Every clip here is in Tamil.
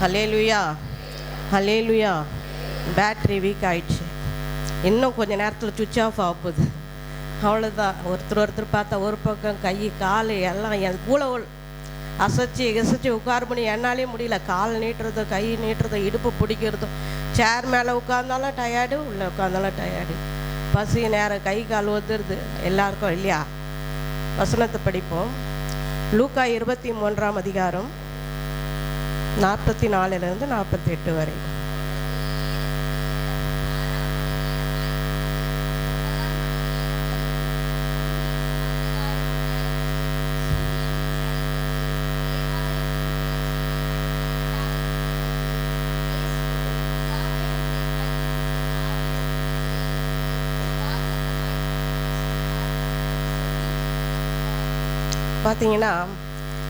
ஹலேலுயா ஹலேலுயா பேட்ரி வீக் ஆயிடுச்சு. இன்னும் கொஞ்சம் நேரத்தில் சுவிட்ச் ஆஃப் ஆக போகுது. அவ்வளோதான் ஒருத்தர் ஒருத்தர் பார்த்தா ஒரு பக்கம் கை கால் எல்லாம் என் கூட அசைச்சு எசைச்சு உட்கார பண்ணி என்னாலே முடியல. கால் நீட்டுறதோ கை நீட்டுறதோ இடுப்பு பிடிக்கிறதும். சேர் மேலே உட்காந்தாலும் டயர்டு உள்ளே உட்காந்தாலும் டயர்டு பசி நேரம் கை கால் ஒத்துருது எல்லாருக்கும் இல்லையா? வசனத்தை படிப்போம். லூக்கா இருபத்தி மூன்றாம் அதிகாரம். நாற்பத்தி நாலுலேருந்து நாற்பத்தி எட்டு வரை. பார்த்தீங்கன்னா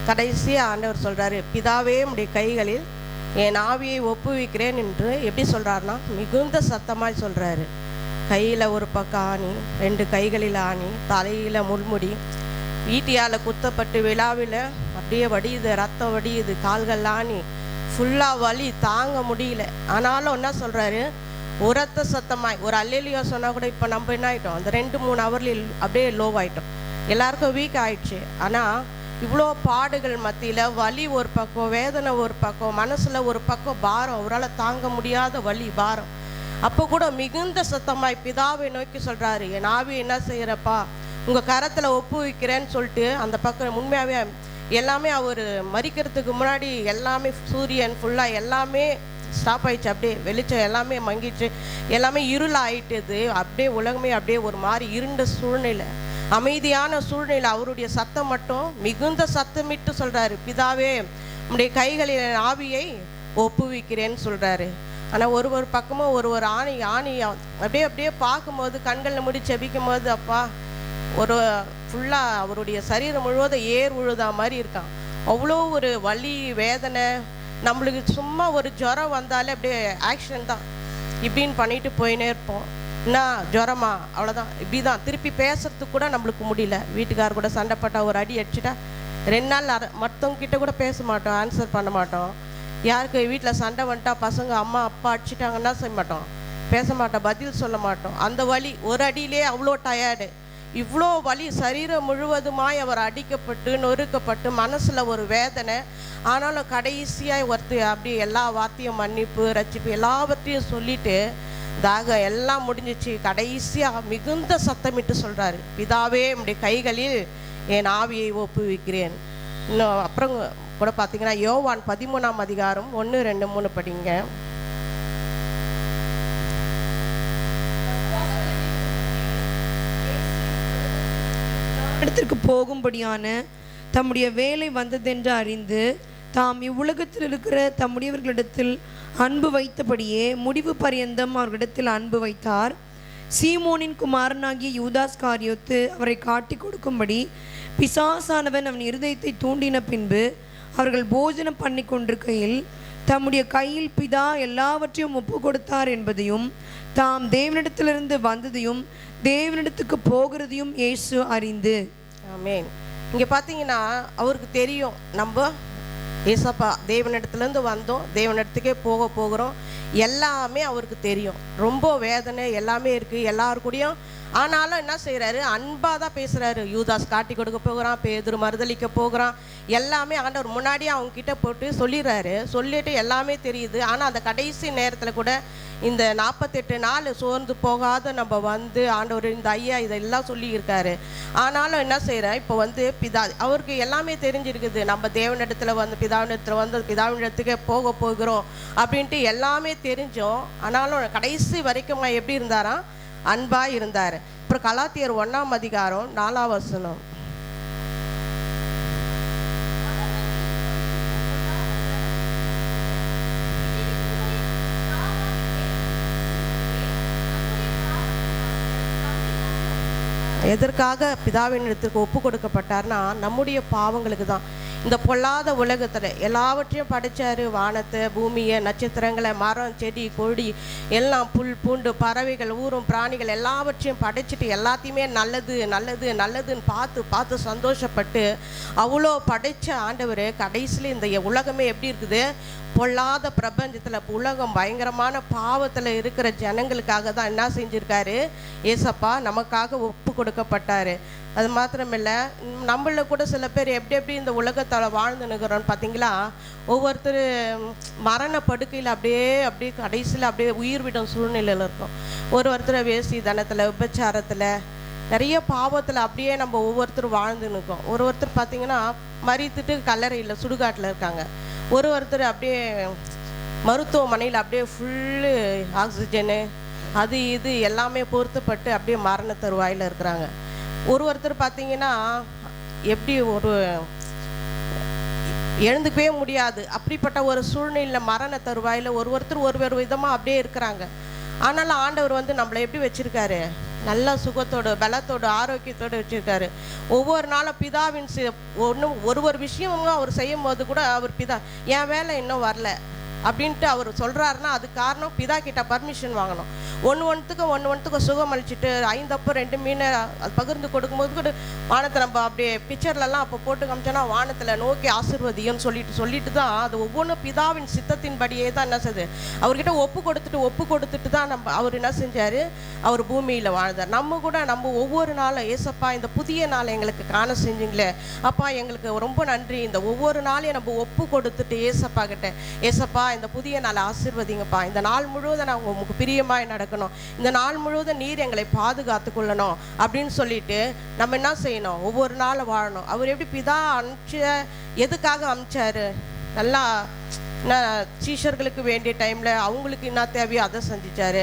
கடைசியாக ஆண்டவர் சொல்கிறாரு பிதாவே உடைய கைகளில் என் ஆவியை ஒப்புவிக்கிறேன் என்று எப்படி சொல்கிறாருன்னா மிகுந்த சத்தமாய் சொல்கிறாரு கையில் ஒரு பக்கம் ஆணி ரெண்டு கைகளில் ஆணி தலையில் முள்முடி ஈட்டியால் குத்தப்பட்டு விழாவில் அப்படியே வடியுது ரத்தம் வடியுது கால்கள் ஆணி ஃபுல்லாக வலி தாங்க முடியல. ஆனாலும் என்ன சொல்கிறாரு உரத்த சத்தமாய் ஒரு அல்லேலியோ சொன்னால் கூட இப்போ நம்ம என்ன ஆகிட்டோம் அந்த ரெண்டு மூணு ஹவர்ல அப்படியே லோ ஆகிட்டோம் எல்லாருக்கும் வீக் ஆயிடுச்சு. ஆனால் இவ்வளோ பாடுகள் மத்தியில் வலி ஒரு பக்கம் வேதனை ஒரு பக்கம் மனசில் ஒரு பக்கம் பாரம். அவரால் தாங்க முடியாத வலி பாரம். அப்போ கூட மிகுந்த சத்தமாய் பிதாவை நோக்கி சொல்கிறாரு என் ஆவி என்ன செய்கிறப்பா உங்கள் கரத்தில் ஒப்பு வைக்கிறேன்னு சொல்லிட்டு அந்த பக்கம் உண்மையாகவே எல்லாமே அவர் மறிக்கிறதுக்கு முன்னாடி எல்லாமே சூரியன் ஃபுல்லாக எல்லாமே ஸ்டாப் ஆயிடுச்சு. அப்படியே வெளிச்சம் எல்லாமே மங்கிச்சு எல்லாமே இருள் அப்படியே உலகமே அப்படியே ஒரு மாதிரி இருண்ட சூழ்நிலை. அமைதியான சூழ்நிலை அவருடைய சத்தம் மட்டும் மிகுந்த சத்தமிட்டு சொல்றாரு பிதாவே நம்முடைய கைகளில் ஆவியை ஒப்புவிக்கிறேன்னு சொல்றாரு. ஆனால் ஒரு ஒரு பக்கமும் ஒரு ஒரு ஆணி ஆணி அப்படியே அப்படியே பார்க்கும்போது கண்களில் முடி செபிக்கும் போது அப்பா ஒரு ஃபுல்லாக அவருடைய சரீரம் முழுவதும் ஏர் உழுதா மாதிரி இருக்கான். அவ்வளோ ஒரு வலி வேதனை நம்மளுக்கு சும்மா ஒரு ஜுரம் வந்தாலே அப்படியே ஆக்ஷன் தான். இப்படின்னு பண்ணிட்டு போயினே இருப்போம். என்ன ஜுரமா அவ்வளோதான் இப்படி தான் திருப்பி பேசுறதுக்கு கூட நம்மளுக்கு முடியல. வீட்டுக்கார் கூட சண்டை ஒரு அடி அடிச்சுட்டா ரெண்டு நாள் அரை மற்றவங்கிட்ட கூட பேச மாட்டோம் ஆன்சர் பண்ண மாட்டோம். யாருக்கு வீட்டில் சண்டை வந்துட்டா பசங்க அம்மா அப்பா அடிச்சிட்டாங்கன்னா செய்ய மாட்டோம். பேச மாட்டோம் பதில் சொல்ல மாட்டோம். அந்த வலி ஒரு அடியிலே அவ்வளோ டயர்டு இவ்வளோ வலி சரீரம் முழுவதுமாய் அவர் அடிக்கப்பட்டு நொறுக்கப்பட்டு மனசில் ஒரு வேதனை. ஆனாலும் கடைசியாக ஒருத்தர் அப்படி எல்லா வார்த்தையும் மன்னிப்பு ரச்சிப்பு எல்லாவற்றையும் சொல்லிட்டு தாக எல்லாம் முடிஞ்சிச்சு. கடைசியாக மிகுந்த சத்தமிட்டு சொல்கிறாரு பிதாவே என்னுடைய கைகளில் என் ஆவியை ஒப்புவிக்கிறேன். இன்னும் அப்புறம் கூட பார்த்தீங்கன்னா யோவான் பதிமூணாம் அதிகாரம் ஒன்று ரெண்டு மூணு படிங்க. இடத்திற்கு போகும்படியான தம்முடைய வேலை வந்ததென்று அறிந்து தாம் இவ்வுலகத்தில் இருக்கிற தம்முடையவர்களிடத்தில் அன்பு வைத்தபடியே முடிவு பரியந்தம் அவர்களிடத்தில் அன்பு வைத்தார். சீமோனின் குமாரனாகிய யூதாஸ் காரியோத்து அவரை காட்டி கொடுக்கும்படி பிசாசானவன் அவன் இருதயத்தை தூண்டின பின்பு அவர்கள் போஜனம் பண்ணி கொண்டிருக்கையில் தம்முடைய கையில் பிதா எல்லாவற்றையும் ஒப்பு கொடுத்தார் என்பதையும் தாம் தேவனிடத்திலிருந்து வந்ததையும் தேவனிடத்துக்கு போகிறதையும் இயேசு அறிந்து. ஆமேன். இங்கே பார்த்தீங்கன்னா அவருக்கு தெரியும் நம்ம ஏசப்பா தேவனிடத்துலேருந்து வந்தோம். தேவனிடத்துக்கே போக போகிறோம். எல்லாமே அவருக்கு தெரியும். ரொம்ப வேதனை எல்லாமே இருக்குது எல்லாரு கூடயும் ஆனாலும் என்ன செய்கிறாரு அன்பாக தான் பேசுகிறாரு யூதாஸ் காட்டி கொடுக்க போகிறான் பேதுரு மறுதளிக்க போகிறான். எல்லாமே ஆண்டவர் முன்னாடியே அவங்கக்கிட்ட போட்டு சொல்லிடுறாரு. சொல்லிட்டு எல்லாமே தெரியுது. ஆனால் அந்த கடைசி நேரத்தில் கூட இந்த நாற்பத்தெட்டு நாள் சோர்ந்து போகாத நம்ம வந்து ஆண்டவர் இந்த ஐயா இதெல்லாம் சொல்லியிருக்காரு. ஆனாலும் என்ன செய்கிறேன் இப்போ வந்து பிதா அவருக்கு எல்லாமே தெரிஞ்சிருக்குது. நம்ம தேவனிடத்தில் வந்து பிதாவினிடத்தில் வந்து பிதாவினிடத்துக்கே போக போகிறோம் அப்படின்ட்டு எல்லாமே தெரிஞ்சோம். ஆனாலும் கடைசி வரைக்கும் எப்படி இருந்தாராம்? அன்பா இருந்தார் அப்புறம் கலாத்தியர் ஒன்றாம் அதிகாரம் நாலாம் வசனம். எதற்காக பிதாவின் இடத்துக்கு ஒப்பு கொடுக்கப்பட்டார்னா நம்முடைய பாவங்களுக்கு தான் இந்த பொல்லாத உலகத்தில் எல்லாவற்றையும் படைச்சாரு வானத்தை பூமியை நட்சத்திரங்களை மரம் செடி கொடி எல்லாம் புல் பூண்டு பறவைகள் ஊரும் பிராணிகள் எல்லாவற்றையும் படைச்சிட்டு எல்லாத்தையுமே நல்லது நல்லது நல்லதுன்னு பார்த்து பார்த்து சந்தோஷப்பட்டு அவ்வளோ படைச்ச ஆண்டவர் கடைசியில் இந்த உலகமே எப்படி இருக்குது? பொல்லாத பிரபஞ்சத்தில் உலகம் பயங்கரமான பாவத்தில் இருக்கிற ஜனங்களுக்காக தான் என்ன செஞ்சுருக்காரு? ஏசப்பா நமக்காக ஒப்பு கொடுக்கப்பட்டாரு. அது மாத்திரமில்ல ம், நம்மள கூட சில பேர் எப்படி எப்படி இந்த உலகத்தால் வாழ்ந்து நிற்கிறோன்னு பார்த்தீங்களா ஒவ்வொருத்தர் மரண படுக்கையில் அப்படியே அப்படியே கடைசியில் அப்படியே உயிர் விடும் சூழ்நிலையில் இருக்கும். ஒரு ஒருத்தர் வேசி தனத்தில் விபச்சாரத்தில் நிறைய பாவத்தில் அப்படியே நம்ம ஒவ்வொருத்தரும் வாழ்ந்து நிற்கோம். ஒரு ஒருத்தர் பார்த்தீங்கன்னா மறித்துட்டு கல்லறையில் சுடுகாட்டில் இருக்காங்க. ஒரு ஒருத்தர் அப்படியே மருத்துவமனையில் அப்படியே ஃபுல்லு ஆக்சிஜனு அது இது எல்லாமே பொருத்தப்பட்டு அப்படியே மரண தருவாயில் இருக்கிறாங்க. ஒரு ஒருத்தர் பார்த்தீங்கன்னா எப்படி ஒரு எழுந்துக்கவே முடியாது. அப்படிப்பட்ட ஒரு சூழ்நிலையில் மரண தருவாயில் ஒரு ஒருத்தர் ஒரு ஒரு விதமாக அப்படியே இருக்கிறாங்க. ஆனாலும் ஆண்டவர் வந்து நம்மளை எப்படி வச்சிருக்காரு? நல்ல சுகத்தோடு பலத்தோடு ஆரோக்கியத்தோடு வச்சிருக்காரு. ஒவ்வொரு நாளும் பிதாவின் ஒன்றும் ஒரு ஒரு விஷயமும் அவர் செய்யும் போது கூட அவர் பிதா என் வேலை இன்னும் வரல. அப்படின்ட்டு அவர் சொல்கிறாருன்னா அது காரணம் பிதா கிட்ட பர்மிஷன் வாங்கணும். ஒன்று ஒன்றுத்துக்கு ஒன்று ஒன்றுத்துக்கு சுகம் அழிச்சிட்டு ஐந்தப்போ ரெண்டு மீனை அது பகிர்ந்து கொடுக்கும்போது கூட வானத்தை நம்ம அப்படியே பிக்சர்லலாம் அப்போ போட்டு காமிச்சோன்னா வானத்தில் நோக்கி ஆசிர்வதியும் சொல்லிட்டு சொல்லிட்டு தான் அது ஒவ்வொன்றும் பிதாவின் சித்தத்தின்படியே தான் என்ன செய்யுது அவர்கிட்ட ஒப்பு கொடுத்துட்டு ஒப்பு கொடுத்துட்டு தான் நம்ம அவர் என்ன செஞ்சார்? அவர் பூமியில் வாழ்ந்தார். நம்ம கூட நம்ம ஒவ்வொரு நாளும் ஏசப்பா இந்த புதிய நாளை எங்களுக்கு காண செஞ்சீங்களே அப்பா எங்களுக்கு ரொம்ப நன்றி. இந்த ஒவ்வொரு நாளையும் நம்ம ஒப்பு கொடுத்துட்டு ஏசப்பா கிட்ட ஏசப்பா இந்த புதிய நாளை ஆசீர்வதிங்கப்பா. இந்த நாள் முழுவதும் நாங்கள் உங்களுக்கு பிரியமாய் நடக்கணும். இந்த நாள் முழுவதும் நீர் எங்களை பாதுகாத்து கொள்ளணும் அப்படின்னு சொல்லிட்டு நம்ம என்ன செய்யணும்? ஒவ்வொரு நாளும் வாழணும். அவர் எப்படி பிதா அனுப்பிச்ச எதுக்காக அனுப்பிச்சாரு? நல்லா என்ன சீஷர்களுக்கு வேண்டிய டைமில் அவங்களுக்கு என்ன தேவையோ அதை செஞ்சிச்சாரு.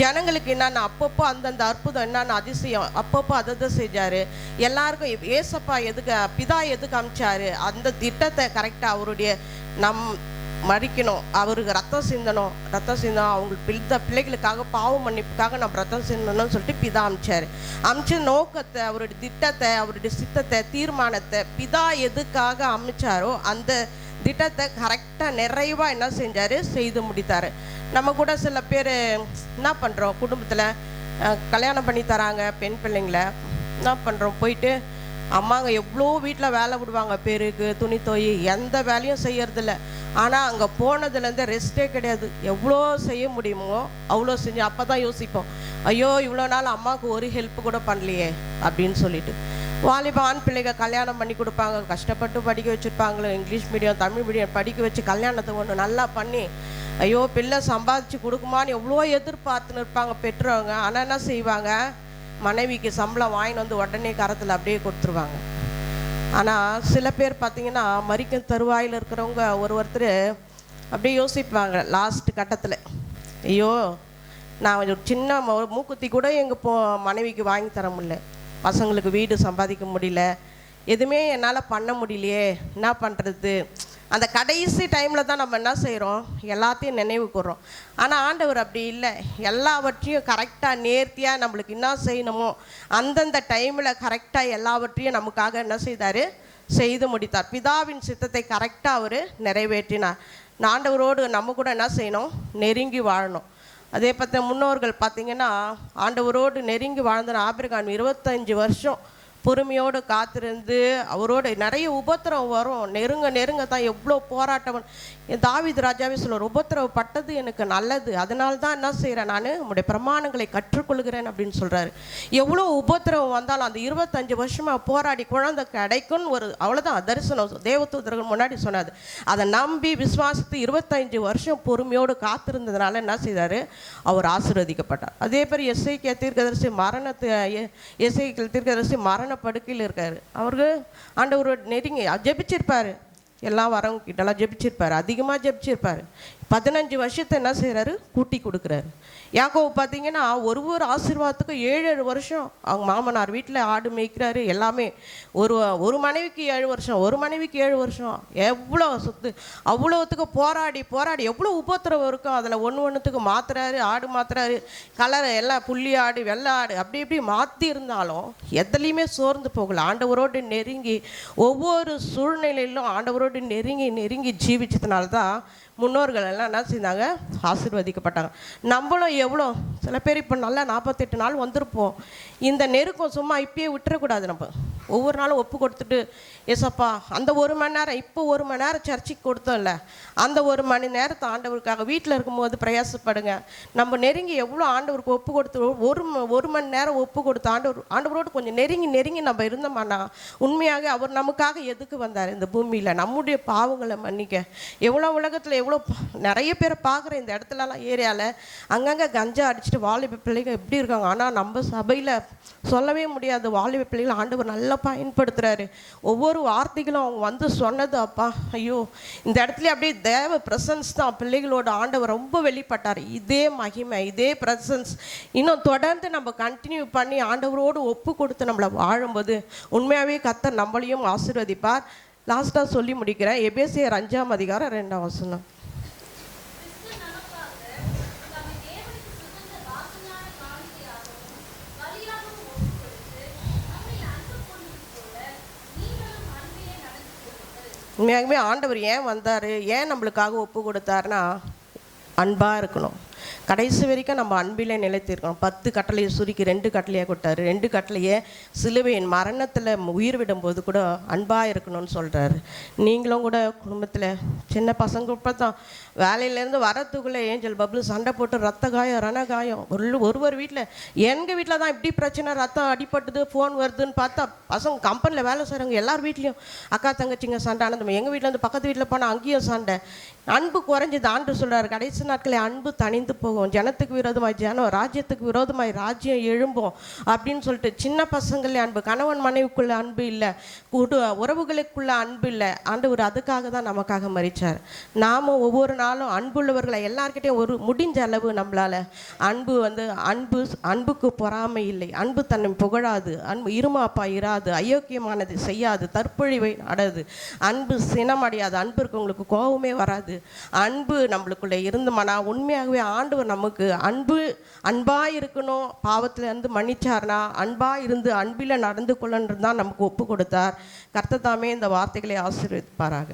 ஜனங்களுக்கு என்னென்ன அப்பப்போ அந்தந்த அற்புதம் என்னென்ன அதிசயம் அப்பப்போ அதை தான் செஞ்சார். எல்லாருக்கும் ஏசப்பா எதுக்கு பிதா எதுக்கு அமிச்சாரு அந்த திட்டத்தை கரெக்டாக அவருடைய நம் மறிக்கணும். அவருக்கு ரத்தம் சிந்தணும். ரத்தம் சிந்தணும் அவங்களுக்கு பிள்ளை பிள்ளைகளுக்காக பாவ மன்னிப்புக்காக நம்ம ரத்தம் சிந்தணும்னு சொல்லிட்டு பிதா அமிச்சார். அமிச்ச நோக்கத்தை அவருடைய திட்டத்தை அவருடைய சித்தத்தை தீர்மானத்தை பிதா எதுக்காக அமைச்சாரோ அந்த திட்டத்தை கரெக்டாக நிறைவாக என்ன செஞ்சார்? செய்து முடித்தார். நம்ம கூட சில பேர் என்ன பண்ணுறோம் குடும்பத்தில் கல்யாணம் பண்ணி தராங்க பெண் பிள்ளைங்கள. என்ன பண்ணுறோம் போயிட்டு அம்மாங்க எவ்வளோ வீட்டில் வேலை விடுவாங்க பெருக்கு துணி தோய் எந்த வேலையும் செய்யறதில்ல. ஆனால் அங்கே போனதுலேருந்து ரெஸ்ட்டே கிடையாது. எவ்வளோ செய்ய முடியுமோ அவ்வளோ செஞ்சு அப்போ தான் யோசிப்போம். ஐயோ இவ்வளோ நாள் அம்மாவுக்கு ஒரு ஹெல்ப் கூட பண்ணலையே அப்படின்னு சொல்லிட்டு. வாலிப ஆண் பிள்ளைங்க கல்யாணம் பண்ணி கொடுப்பாங்க. கஷ்டப்பட்டு படிக்க வச்சுருப்பாங்களே இங்கிலீஷ் மீடியம் தமிழ் மீடியம் படிக்க வச்சு கல்யாணத்தை ஒன்று நல்லா பண்ணி ஐயோ பிள்ளை சம்பாதிச்சு கொடுக்குமான்னு எவ்வளோ எதிர்பார்த்துன்னு இருப்பாங்க பெற்றவங்க ஆனால் என்ன செய்வாங்க? மனைவிக்கு சம்பளம் வாங்கின்னு வந்து உடனே கரத்தில் அப்படியே கொடுத்துருவாங்க. ஆனால் சில பேர் பார்த்தீங்கன்னா மறிக்கும் தருவாயில் இருக்கிறவங்க ஒரு ஒருத்தர் அப்படியே யோசிப்பாங்க லாஸ்ட் கட்டத்தில். ஐயோ நான் ஒரு சின்ன மூக்குத்தி கூட எங்கள் போ மனைவிக்கு வாங்கி தர முடியல. பசங்களுக்கு வீடு சம்பாதிக்க முடியல. எதுவுமே என்னால் பண்ண முடியலையே. என்ன பண்ணுறது அந்த கடைசி டைமில் தான் நம்ம என்ன செய்கிறோம் எல்லாத்தையும் நினைவு கூர்றோம் ஆனால் ஆண்டவர் அப்படி இல்லை. எல்லாவற்றையும் கரெக்டாக நேர்த்தியாக நம்மளுக்கு என்ன செய்யணுமோ அந்தந்த டைமில் கரெக்டாக எல்லாவற்றையும் நமக்காக என்ன செய்தார்? செய்து முடித்தார். பிதாவின் சித்தத்தை கரெக்டாக அவர் நிறைவேற்றினார். ஆண்டவரோடு நம்ம கூட என்ன செய்யணும்? நெருங்கி வாழணும். அதே பற்றி முன்னோர்கள் பார்த்தீங்கன்னா ஆண்டவரோடு நெருங்கி வாழ்ந்த ஆபிரகாம் இருபத்தஞ்சு வருஷம் பொறுமையோடு காத்திருந்து அவரோட நிறைய உபத்திரவம் வரும். நெருங்க நெருங்க தான் எவ்வளோ போராட்டம். என் ராஜாவே சொல்லுவார் உபத்திரவப்பட்டது எனக்கு நல்லது. அதனால தான் என்ன செய்கிறேன் நான்? உங்களுடைய பிரமாணங்களை கற்றுக்கொள்கிறேன் அப்படின்னு சொல்கிறாரு எவ்வளோ உபத்திரவம் வந்தாலும் அந்த இருபத்தஞ்சு வருஷமாக போராடி குழந்தை கிடைக்கும்னு ஒரு அவ்வளோதான் தரிசனம். தேவதூதர்கள் முன்னாடி சொன்னாது அதை நம்பி விசுவாசித்து இருபத்தஞ்சு வருஷம் பொறுமையோடு காத்திருந்ததுனால என்ன செய்தார்? அவர் ஆசீர்வதிக்கப்பட்டார். அதே மாதிரி எஸ்ஐகே தீர்க்கதரிசி மரணத்தை எஸ்ஐகே தீர்க்கதரிசி மரண படுக்கையில் இருக்கார். அவருக்கு ஆண்டவர் நெருங்கி ஜெபிச்சிருப்பாரு. எல்லாம் வரவங்க கிட்டலாம் ஜெபிச்சிருப்பாரு. அதிகமாக ஜெபிச்சிருப்பாரு. பதினஞ்சு வருஷத்தை என்ன செய்கிறாரு கூட்டி கொடுக்குறாரு. யாக்கோவு பார்த்தீங்கன்னா ஒரு ஒரு ஆசீர்வாதத்துக்கும் ஏழு ஏழு வருஷம் அவங்க மாமனார் வீட்டில் ஆடு மேய்க்கிறாரு எல்லாமே. ஒரு ஒரு மனைவிக்கு ஏழு வருஷம் ஒரு மனைவிக்கு ஏழு வருஷம். எவ்வளோ சொத்து அவ்வளோத்துக்கு போராடி போராடி எவ்வளோ உபத்திரவம் இருக்கும் அதில் ஒன்று ஒன்றுத்துக்கு மாத்துறாரு ஆடு மாத்துறாரு. கலர் எல்லாம் புள்ளி ஆடு வெள்ளை ஆடு அப்படி இப்படி மாற்றி இருந்தாலும் எதுலேயுமே சோர்ந்து போகல. ஆண்டவரோடு நெருங்கி ஒவ்வொரு சூழ்நிலையிலும் ஆண்டவரோடு நெருங்கி நெருங்கி ஜீவிச்சதுனால தான் முன்னோர்கள் எல்லாம் என்ன செஞ்சாங்க? ஆசிர்வதிக்கப்பட்டாங்க. நம்மளும் எவ்வளோ சில பேர் இப்போ நல்லா நாற்பத்தெட்டு நாள் வந்திருப்போம். இந்த நெருக்கம் சும்மா இப்பயே விட்டுறக்கூடாது நம்ம. ஒவ்வொரு நாளும் ஒப்பு கொடுத்துட்டு ஏசப்பா அந்த ஒரு மணி நேரம் இப்போ ஒரு மணி நேரம் சர்ச்சைக்கு கொடுத்தோம்ல. அந்த ஒரு மணி நேரத்தை ஆண்டவருக்காக வீட்டில் இருக்கும்போது பிரயாசப்படுங்க. நம்ம நெருங்கி எவ்வளோ ஆண்டவருக்கு ஒப்பு கொடுத்து ஒரு ஒரு மணி நேரம் ஒப்பு கொடுத்து ஆண்டவர் ஆண்டவரோடு கொஞ்சம் நெருங்கி நெருங்கி நம்ம இருந்தோம்னா உண்மையாக அவர் நமக்காக எதுக்கு வந்தார் இந்த பூமியில்? நம்முடைய பாவங்களை மன்னிக்க. எவ்வளோ உலகத்தில் எவ்வளோ நிறைய பேரை பார்க்குற இந்த இடத்துலலாம் ஏரியாவில் அங்கங்கே கஞ்சா அடிச்சுட்டு வாலிப பிள்ளைங்க எப்படி இருக்காங்க? ஆனால் நம்ம சபையில் சொல்லவே முடியாது. வாலிப பிள்ளைகள் ஆண்டவர் நல்லா பயன்படுத்துகிறாரு ஒவ்வொரு வார்த்தைகளும் அவங்க வந்து சொன்னது அப்பா ஐயோ இந்த இடத்துல அப்படியே தேவ பிரசன்ஸ் தான். பிள்ளைகளோட ஆண்டவர் ரொம்ப வெளிப்பட்டார். இதே மகிமை இதே பிரசன்ஸ் இன்னும் தொடர்ந்து நம்ம கண்டினியூ பண்ணி ஆண்டவரோடு ஒப்பு கொடுத்து நம்மளை வாழும்போது உண்மையாகவே கத்தர் நம்மளையும் ஆசீர்வதிப்பார். லாஸ்ட்டாக சொல்லி முடிக்கிறேன். எபேசியர் அஞ்சாம் அதிகாரம் ரெண்டாம் வசனம். உண்மையாகவே ஆண்டவர் ஏன் வந்தார்? ஏன் நம்மளுக்காக ஒப்பு கொடுத்தாருன்னா அன்பாக இருக்கணும். கடைசி வரைக்கும் நம்ம அன்பிலே நிலைத்திருக்கணும். பத்து கட்டளையை சுருக்கி ரெண்டு கட்டளையாக கொடுத்தாரு. ரெண்டு கட்டளையே சிலுவையின் மரணத்தில் உயிர் விடும்போது கூட அன்பாக இருக்கணும்னு சொல்கிறாரு நீங்களும் கூட குடும்பத்தில் சின்ன பசங்க இப்போ தான் வேலையிலேருந்து வரத்துக்குள்ளே ஏஞ்சல் பப்ளு சண்டை போட்டு ரத்த காயம் ரண காயம். ஒரு ஒருவர் வீட்டில் எங்கள் வீட்டில் தான் இப்படி பிரச்சனை ரத்தம் அடிபட்டுது ஃபோன் வருதுன்னு பார்த்தா பசங்க கம்பெனியில் வேலை செய்கிறவங்க எல்லார் வீட்லேயும் அக்கா தங்கச்சிங்க சண்டை ஆனந்தம் எங்கள் வீட்டில் வந்து பக்கத்து வீட்டில் போனால் அங்கேயும் சண்டை. அன்பு குறைஞ்சது ஆண்டு சொல்கிறார் கடைசி நாட்களில் அன்பு தனிந்து போகும் ஜனத்துக்கு விரோதமாய் ஜனம் ராஜ்யத்துக்கு விரோதமாய் ராஜ்யம் எழும்பும் அப்படின்னு சொல்லிட்டு சின்ன பசங்களே அன்பு கணவன் மனைவிக்குள்ள அன்பு இல்லை குடு உறவுகளுக்குள்ள அன்பு இல்லை. ஆண்டவர் அதுக்காக தான் நமக்காக மறிச்சார் நாமும் ஒவ்வொரு நாளும் அன்புள்ளவர்களை எல்லார்கிட்டையும் ஒரு முடிஞ்ச அளவு நம்மளால அன்பு வந்து அன்பு அன்புக்கு பொறாமை இல்லை. அன்பு தன்னை புகழாது. அன்பு இருமாப்பா இராது. அயோக்கியமானது செய்யாது. தற்பொழிவை நாடாது அன்பு சினமடையாது. அன்பு இருக்கவங்களுக்கு கோபமே வராது. அன்பு நம்மளுக்குள்ள இருந்துமானா உண்மையாகவே ஆண்டவர் நமக்கு அன்பு அன்பாக இருக்கணும் பாவத்துல இருந்து மன்னிச்சார்னா அன்பாக இருந்து அன்பில் நடந்து கொள்ளன்றது தான் நமக்கு ஒப்பு கொடுத்தார். கர்த்தர் தாமே இந்த வார்த்தைகளை ஆசீர்வதிப்பாராக.